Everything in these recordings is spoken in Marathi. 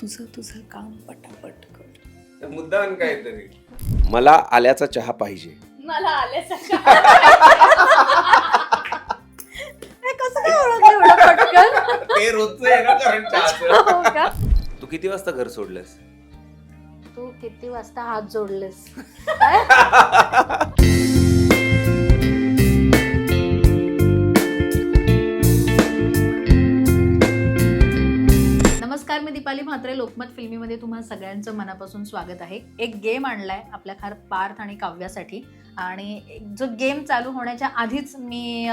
तुझं तुझं काम पटापट कर. मुद्दाम काहीतरी. मला आल्याचा चहा पाहिजे. मला आल्यासारखं हे कसं काय ओळखलं एवढं पटकन? ते रोजचं आहे ना कारण चहाचं. हो का? तू किती वाजता घर सोडलंस? तू किती वाजता हात जोडलेस? दीपाली म्हात्रे लोकमत फिल्मीमध्ये तुम्हा सगळ्यांचं मनापासून स्वागत आहे. एक गेम आणलाय आपल्या खार पार्थ आणि काव्यासाठी. आणि जो गेम चालू होण्याच्या आधीच मी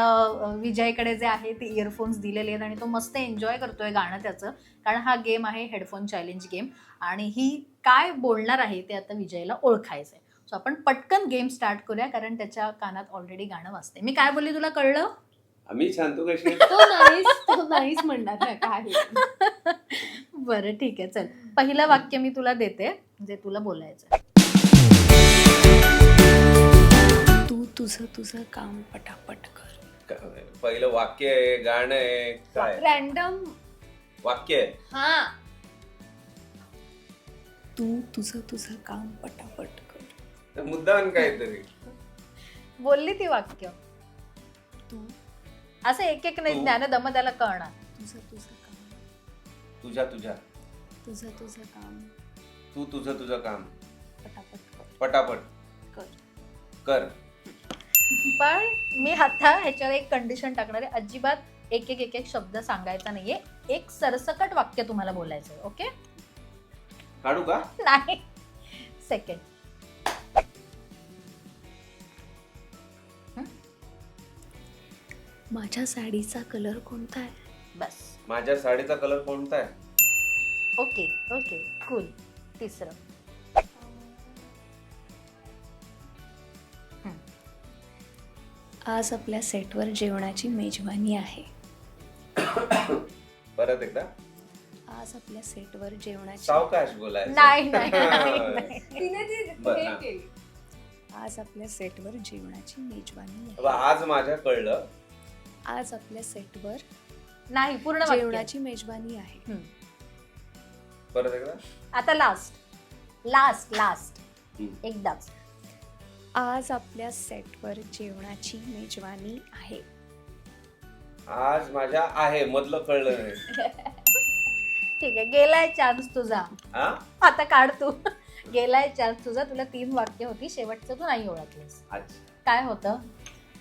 विजयकडे जे आहे ते इयरफोन्स दिलेले आहेत आणि तो मस्त एन्जॉय करतोय गाणं त्याचं. कारण हा गेम आहे हेडफोन चॅलेंज गेम आणि ही काय बोलणार आहे ते आता विजयला ओळखायचं आहे सो आपण पटकन गेम स्टार्ट करूया कारण त्याच्या कानात ऑलरेडी गाणं वाजते मी काय बोलली तुला कळलं? आम्ही छान तू कशी? तो नाहीच तो नाहीच म्हणणार काय बरं ठीक आहे. चल. पहिलं वाक्य मी तुला देते जे तुला बोलायचं आहे. तू तुझं तुझं काम पटापट कर. पहिलं वाक्य आहे गाणं आहे काय रॅन्डम वाक्य आहे? हा. तू तुझं तुझं काम पटापट कर. मुद्दाम काहीतरी. बोलली ती वाक्य. तू. असं एक एक नाही. ज्ञान दम त्याला कळणार. तुझं तुझं तुझ्या तुझ्या. तुझं तुझं काम. तू तुझं तुझं काम. पटापट कर. पटापट. कर. कर. पण मी आता ह्याच्यावर एक कंडिशन टाकणार आहे. अजिबात एक एक एक एक शब्द सांगायचा नाहीये. एक सरसकट वाक्य तुम्हाला बोलायचं आहे ओके? काढू का? नाही. सेकंड माझ्या साडीचा कलर कोणता आहे? बस. माझ्या साडीचा कलर कोणता आहे? ओके ओके कूल तिसरं. आज आपल्या सेटवर जेवणाची मेजवानी आहे. परत एकदा. आज आपल्या सेटवर जेवणाची सावकाश बोलायचं? नाही नाही नाही, नाही. तिने ती बरं, हे. हा. केली. आज आपल्या सेटवर जेवणाची मेजवानी आहे. आज माझ्या कळलं. आज आपल्या सेटवर नाही पूर्ण जेवणाची मेजवानी आहे. परत एकदा. आता लास्ट लास्ट लास्ट. एकदाच. आज आपल्या सेटवर जेवणाची मेजवानी आहे. आज माझ्या आहे मधलं कळलं नाही. ठीक आहे गेलाय चान्स तुझा. हा आता काढ तू. गेलाय चान्स तुझा. तुला तीन वाक्य होती शेवटचं तू नाही ओळखलीस. आज काय होतं?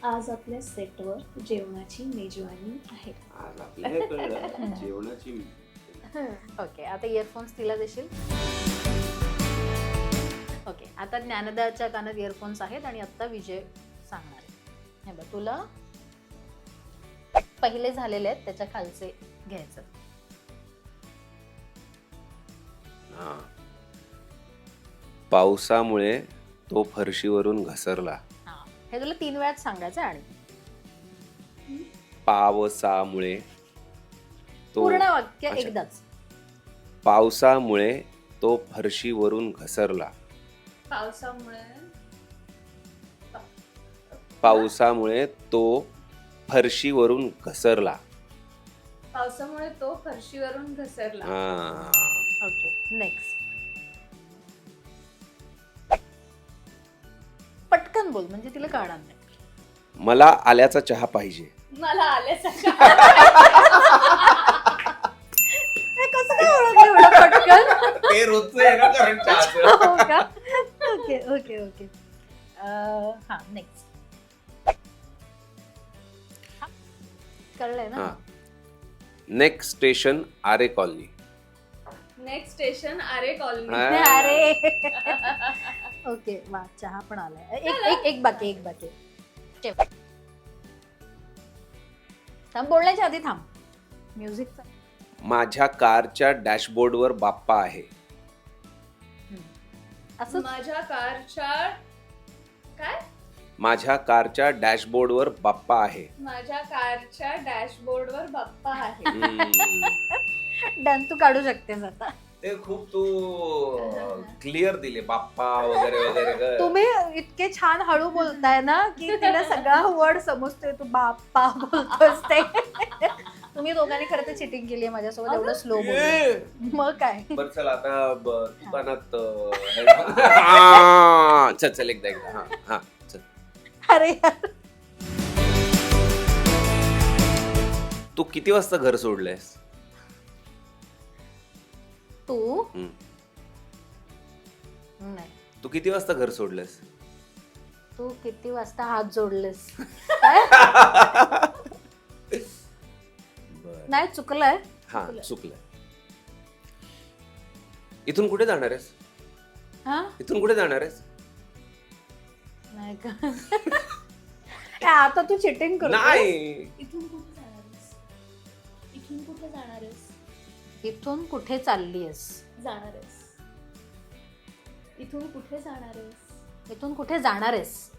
आज आपल्या सेटवर जेवणाची मेजवानी आहे. आज जेवणाची ओके आता इयरफोन्स तिला देशील? ओके आता ज्ञानदाच्या कानात इयरफोन्स आहेत आणि आता विजय सांगणार आहे. हे बघ तुला पहिले झालेले आहेत त्याच्या खालचे घ्यायचं. हा. पावसामुळे तो फरशीवरून घसरला. हा तुला तीन वेळात सांगायचं आहे आणि. पावसामुळे तो पूर्ण वाक्य अच्छा. एकदाच. पावसामुळे तो फरशीवरून घसरला. पावसामुळे? पावसामुळे तो फरशीवरून घसरला. पावसामुळे तो फरशीवरून घसरला. हा. ओके नेक्स्ट पटकन बोल म्हणजे तिला कळणार नाही. मला आल्याचा चहा पाहिजे. मला आल्यासारखं हे कसं काय ओळखलं एवढं पटकन? ते रोजचं आहे ना कारण चहाचं. हो का? Okay okay okay. हा नेक्स्ट कळलंय ना? हा. Next station Aarey Colony next station Aarey Colony हा. अरे. ओके वा चहा पण आलाय. एक एक एक बाकी एक बाकी. ठेव. थांब बोलण्याच्या आधी थांब. म्युझिक माझ्या कारच्या डॅशबोर्डवर बाप्पा आहे. असं? माझ्या कारच्या काय? माझ्या कारच्या डॅशबोर्डवर बाप्पा आहे. माझ्या कारच्या डॅशबोर्डवर बाप्पा आहे. हम्म. डन तू काढू शकतेस आता. ते खूप तू क्लिअर दिले बाप्पा वगैरे वगैरे. तुम्ही इतके छान हळू बोलताय ना की तिला सगळा वर्ड समजतोय तू बाप्पा बोलतोस ते तुम्ही दोघांनी खरं तर चिटिंग केली आहे माझ्यासोबत एवढं स्लो! मग काय बरं चल आता ब- दुकानात हा, चल चल एकदा एकदा हा हा चल अरे यार. तू किती वाजता घर सोडलंयस तू? हम्म. नाही. तू किती वाजता घर सोडलंयस तू किती वाजता हात जोडलेस? बरं. नाही चुकलंय. हा चुकलंय. इथून कुठे जाणार आहेस? हा? इथून कुठे जाणार आहेस? नाही का? ए, आता तू चिटिंग कर नाही. इथून कुठे जाणारेस इथून कुठे जाणारेस इथून कुठे चाललीयस जाणारेस इथून कुठे जाणारेस इथून कुठे जाणार आहेस.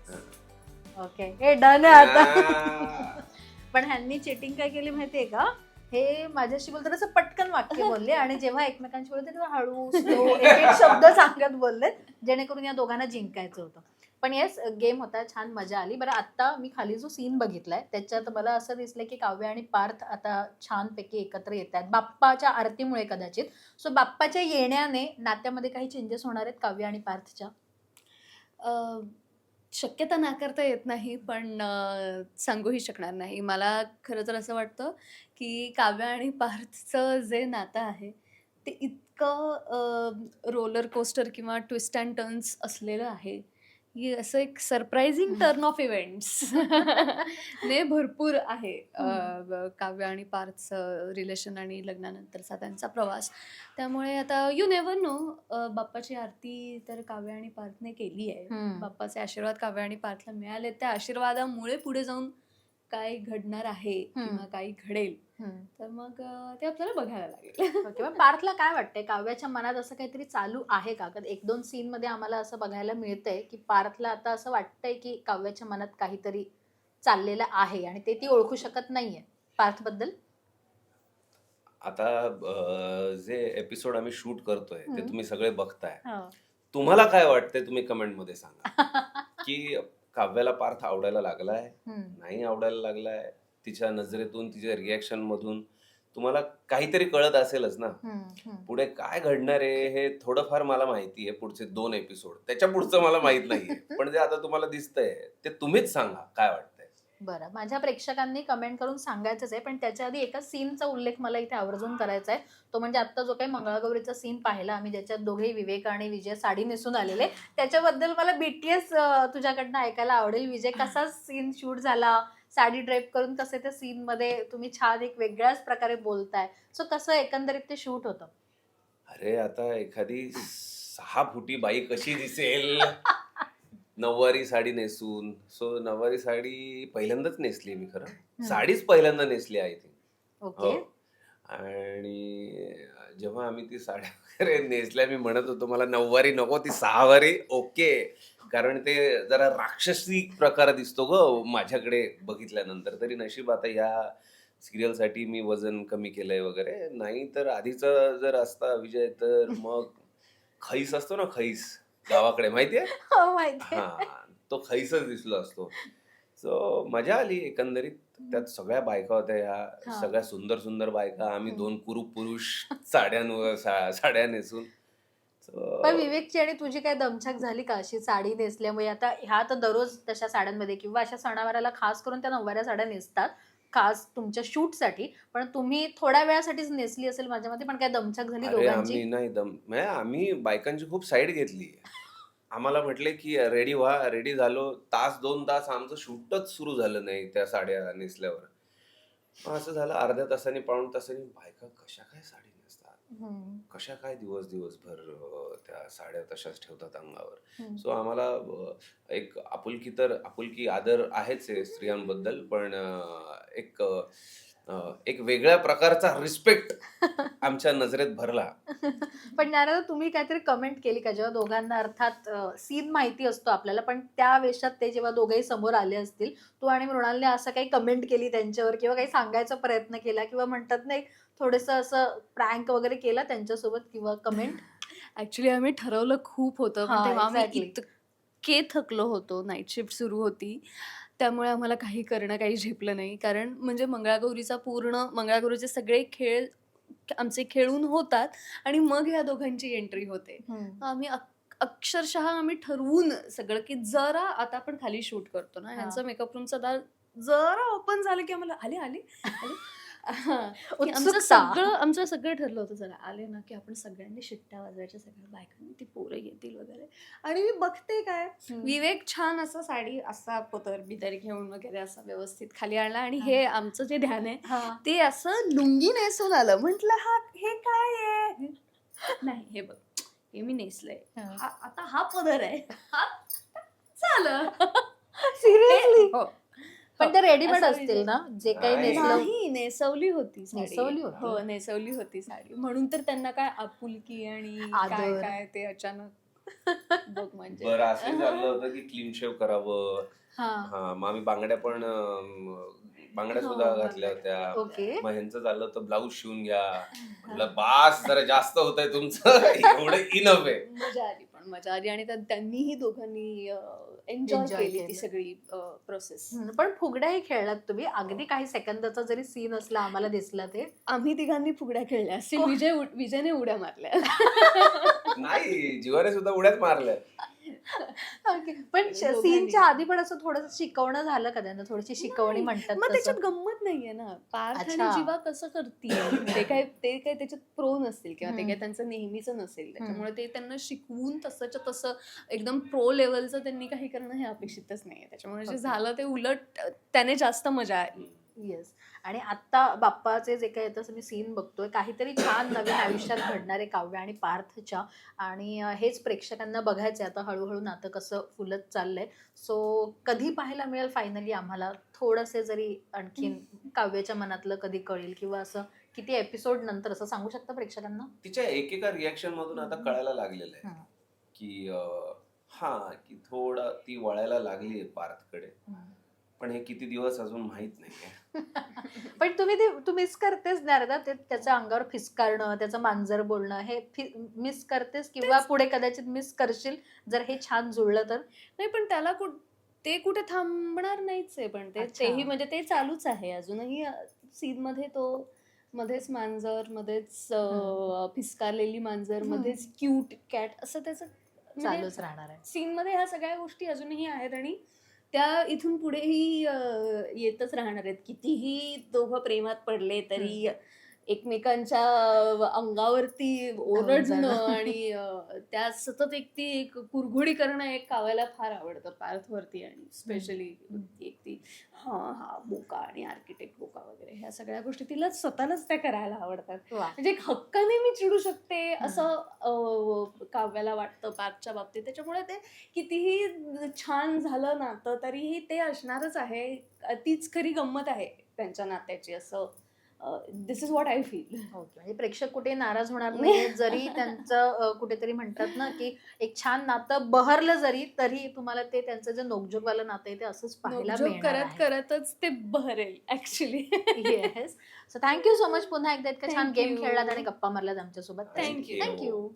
ओके. हे डन आहे आता. पण ह्यांनी चिटिंग काय केली माहितीये का? हे माझ्याशी बोलताना असं पटकन वाक्य बोलले आणि जेव्हा एकमेकांशी बोलते तेव्हा हळू स्लो एक एक शब्द सांगत बोलले जेणेकरून या दोघांना जिंकायचं होतं. पण येस गेम होता छान मजा आली. बरं आत्ता मी खाली जो सीन बघितलाय त्याच्यात मला असं दिसलं की काव्य आणि पार्थ आता छानपैकी एकत्र येत आहेत बाप्पाच्या आरतीमुळे कदाचित. सो बाप्पाच्या येण्याने नात्यामध्ये काही चेंजेस होणार आहेत काव्य आणि पार्थच्या? शक्यता नाकारता येत नाही पण सांगूही शकणार नाही. मला खरं तर असं वाटतं की काव्य आणि पार्थचं जे नातं आहे ते इतकं रोलर कोस्टर किंवा ट्विस्ट अँड टर्न्स असलेलं आहे की असं एक सरप्राइझिंग टर्न ऑफ इव्हेंट्स. ने भरपूर आहे काव्य आणि पार्थचं रिलेशन आणि लग्नानंतरचा त्यांचा प्रवास. त्यामुळे आता यू नेवर नो बाप्पाची आरती तर काव्य आणि पार्थने केली आहे. बाप्पाचे आशीर्वाद काव्य आणि पार्थला मिळाले त्या आशीर्वादामुळे पुढे जाऊन काय घडणार आहे. किंवा काही घडेल. तर मग ते आपल्याला बघायला लागेल. मग पार्थला काय वाटतंय? काव्याच्या मनात असं काहीतरी चालू आहे का? कारण एक दोन सीन मध्ये आम्हाला असं बघायला मिळतंय की पार्थला आता असं वाटतंय की काव्याच्या मनात काहीतरी चाललेलं आहे आणि ते ती ओळखू शकत नाहीये. पार्थबद्दल आता जे एपिसोड आम्ही शूट करतोय ते. तुम्ही सगळे बघताय. तुम्हाला काय वाटतंय? तुम्ही कमेंटमध्ये सांगा. की काव्याला पार्थ आवडायला लागलाय. नाही आवडायला लागलाय. तिच्या नजरेतून तिच्या रिॲक्शन मधून तुम्हाला काहीतरी कळत असेलच ना. पुढे काय घडणार आहे हे थोडंफार मला माहिती आहे पुढचे दोन एपिसोड त्याच्या पुढचं मला माहीत नाहीये. पण जे आता तुम्हाला दिसतंय ते तुम्हीच सांगा. काय वाटतंय बरं. माझ्या प्रेक्षकांनी कमेंट करून सांगायचंच आहे पण त्याच्या आधी एका सीनचा उल्लेख मला इथे आवर्जून करायचा आहे. तो म्हणजे आता जो काही मंगळागौरीचा सीन पाहिला आम्ही ज्याच्यात दोघे विवेक आणि विजय साडी नेसून आलेले. त्याच्याबद्दल मला बीटीएस तुझ्याकडनं ऐकायला आवडेल. विजय कसा सीन शूट झाला? साडी ड्रेप करून कसे त्या सीन मध्ये तुम्ही छान एक वेगळ्याच प्रकारे बोलताय? सो कसं एकंदरीत ते शूट होतं? अरे आता एखादी सहा फुटी बाई कशी दिसेल? नऊवारी साडी नेसून सो नऊवारी साडी पहिल्यांदाच नेसली मी खरं. साडीच पहिल्यांदा नेसली आय थिंक ओके. हो. आणि जेव्हा आम्ही ती साड्या वगैरे नेसल्या मी म्हणत होतो मला नऊवारी नको ती सहावारी. ओके. कारण ते जरा राक्षसी प्रकार दिसतो ग माझ्याकडे बघितल्यानंतर. तरी नशीब आता या सिरियलसाठी मी वजन कमी केलंय वगैरे. नाही तर आधीचा जर असता विजय तर मग खैस असतो ना खैस गावाकडे माहितीये? हो माहिती हा तो खैसच दिसलो असतो. सो मजा आली एकंदरीत. त्यात सगळ्या बायका होत्या या. हा. सगळ्या सुंदर सुंदर बायका. आम्ही हम्म. दोन कुरूप पुरुष साड्यां सा- साड्या नेसून. So, पण विवेकची आणि तुझी काय दमछाक झाली का? अशी साडी नेसल्यामुळे? आता ह्या तर दररोज तशा साड्यांमध्ये किंवा अशा सणावाराला खास करून त्या नऊवाऱ्या साड्या नेसतात. खास तुमच्या शूटसाठी पण तुम्ही थोड्या वेळासाठीच नेसली असेल माझ्या मते पण काय दमछाक झाली अरे दोघांची? आम्ही नाही दम म्हणजे आम्ही बायकांची खूप साईड घेतली. आम्हाला म्हटले की रेडी व्हा रेडी झालो. तास दोन तास आमचं शूटच सुरू झालं नाही त्या साड्या नेसल्यावर. मग असं झालं अर्ध्या तासाने पाऊण तासाने बायका कशा काय साडी नेसतात हम्म, कशा काय दिवस दिवसभर अं, त्या साड्या तशाच ठेवतात अंगावर? हम्म. सो आम्हाला अं, एक आपुलकी तर आपुलकी आदर आहेच आहे स्त्रियांबद्दल पण अं, एक अं, एक वेगळ्या प्रकारचा रिस्पेक्ट आमच्या नजरेत भरला. पण नारद तुम्ही काहीतरी कमेंट केली का? जेव्हा दोघांना अर्थात सीन माहिती असतो आपल्याला पण त्या वेशात ते जेव्हा दोघेही समोर आले असतील तू आणि मृणालने असं काही कमेंट केली त्यांच्यावर किंवा काही सांगायचा प्रयत्न केला किंवा म्हणतात नाही थोडस असं प्रँक वगैरे केला त्यांच्यासोबत किंवा कमेंट ऍक्च्युली आम्ही ठरवलं खूप होतं. हा, पण तेव्हा आम्ही exactly. इतके थकलो होतो. नाईट शिफ्ट सुरू होती. त्यामुळे आम्हाला काही करणं काही झेपलं नाही. कारण म्हणजे मंगळागौरीचा पूर्ण मंगळागौरीचे सगळे खेळ आमचे खेळून होतात आणि मग ह्या दोघांची एंट्री होते. आम्ही अक- अक्षरशः आम्ही ठरवून सगळं की जरा आता आपण खाली शूट करतो ना. हा. ह्यांचं मेकअप रूमचं दार जरा ओपन झालं की आम्हाला आले आले आले. की आमचं. सगळं आमचं सगळं ठरलं होतं जरा. आले ना की आपण सगळ्यांनी शिट्ट्या वाजवायच्या सगळ्या बायकांनी ती पोरं येतील वगैरे. आणि मी बघते काय विवेक छान असा साडी असा पतर बिदर घेऊन वगैरे असा व्यवस्थित खाली आणला. आणि हे. आमचं जे ध्यान आहे. ते असं लुंगी नेसून आलं. म्हंटल हा हे काय आहे? नाही हे बघ. हे मी नेसलंय. आता हा पदर आहे. हा. झालं. Seriously? पण ते रेडीमेड असं असतील ना? जे काही नाही. नेसवली होती साडी. नेसवली होती? हो नेसवली होती साडी. म्हणून तर त्यांना काय आपुलकी आणि काय. काय ते अचानक म्हणजे. बरं असं झालं होतं की क्लीन शेव करावं. हा. हा मग आम्ही बांगड्या पण बांगड्या हो, सुद्धा. घातल्या होत्या. मग ह्यांचं झालं होतं ब्लाऊज शिवून घ्या. म्हटलं बास जरा जास्त होत आहे तुमचं. एवढं इनफ आहे मजा आली आणि त्या- त्यांनीही दोघांनी एन्जॉय केली ती. सगळी प्रोसेस पण फुगड्याही खेळलात तुम्ही. अगदी काही सेकंदाचा जरी सीन असला आम्हाला दिसला ते. आम्ही तिघांनी फुगड्या खेळल्या. विजय उड- विजयने उड्या मारल्या. नाही जीवाने सुद्धा उड्याच मारल्या. ओके पण. सीनच्या आधी पण असं थोडंसं शिकवणं झालं का त्यांना थोडीशी शिकवणी नाही. म्हणतात मग त्याच्यात? गंमत नाहीये ना पार्थ आणि. जीवा कसं करतील ते काय ते काय त्याच्यात प्रो नसतील किंवा ते. काय त्यांचं नेहमीच नसेल त्याच्यामुळे ते त्यांना शिकवून तसंच्या तसं एकदम प्रो लेवलचं त्यांनी काही करणं हे अपेक्षितच नाहीये त्याच्यामुळे जे. झालं ते उलट त्याने जास्त मजा आली येस आणि आता बाप्पाचे जे काही आता मी सीन बघतोय काहीतरी छान नवीन आयुष्यात घडणारे काव्य आणि पार्थच्या. आणि हेच प्रेक्षकांना बघायचे आता हळूहळू नातं कसं फुलत चाललंय. सो कधी पाहायला मिळेल फायनली आम्हाला? थोडंसे जरी आणखीन काव्याच्या मनातलं कधी कळेल किंवा असं किती एपिसोड नंतर असं सांगू शकता प्रेक्षकांना? तिच्या एकेका रिॲक्शन मधून आता कळायला लागलेलं आहे. की हा की थोडा ती वळायला लागली आहे पार्थकडे पण हे किती दिवस अजून माहीत नाहीये. पण तुम्ही ते तू मिस करतेस नारदा ते त्याच्या अंगावर फिसकारणं त्याचं मांजर बोलणं हे मिस करतेस किंवा पुढे कदाचित मिस करशील जर हे छान जुळलं तर? नाही पण त्याला कुठ ते कुठे थांबणार नाहीच आहे पण ते. तेही म्हणजे ते चालूच आहे. अजूनही सीन मध्ये तो मध्येच मांजर मध्येच फिसकारलेली मांजर. मध्येच क्यूट कॅट असं त्याचं म्हणजे चालूच राहणार आहे. सीन मध्ये ह्या सगळ्या गोष्टी अजूनही आहेत आणि त्या इथून पुढेही येतच राहणार आहेत. कितीही दोघं प्रेमात पडले तरी एकमेकांच्या अंगावरती ओरडणं. आणि त्या सतत एक ती एक कुरघोडी करणं एक कावायला फार आवडतं. पार्थवरती आणि स्पेशली एक ती हा हा बोका आणि आर्किटेक्ट बोका वगैरे ह्या सगळ्या गोष्टी तिला स्वतःलाच त्या करायला आवडतात. म्हणजे एक हक्काने मी चिडू शकते असं काव्याला वाटतं पार्थच्या बाबतीत. त्याच्यामुळे ते कितीही छान झालं नातं तरीही ते असणारच आहे. तीच खरी गंमत आहे त्यांच्या नात्याची असं this is what I feel okay म्हणजे प्रेक्षक कुठे नाराज होणार नाही जरी त्यांचं कुठेतरी म्हणतात ना की एक छान नातं बहरलं जरी तरी तुम्हाला ते त्यांचं जे नोकझोकवालं नातं आहे ते असंच पाहायला करत करतच ते बहरेल actually yes so thank you so much पुन्हा एकदा इतका छान गेम. खेळलात आणि गप्पा मारलात आमच्यासोबत. You. थँक्यू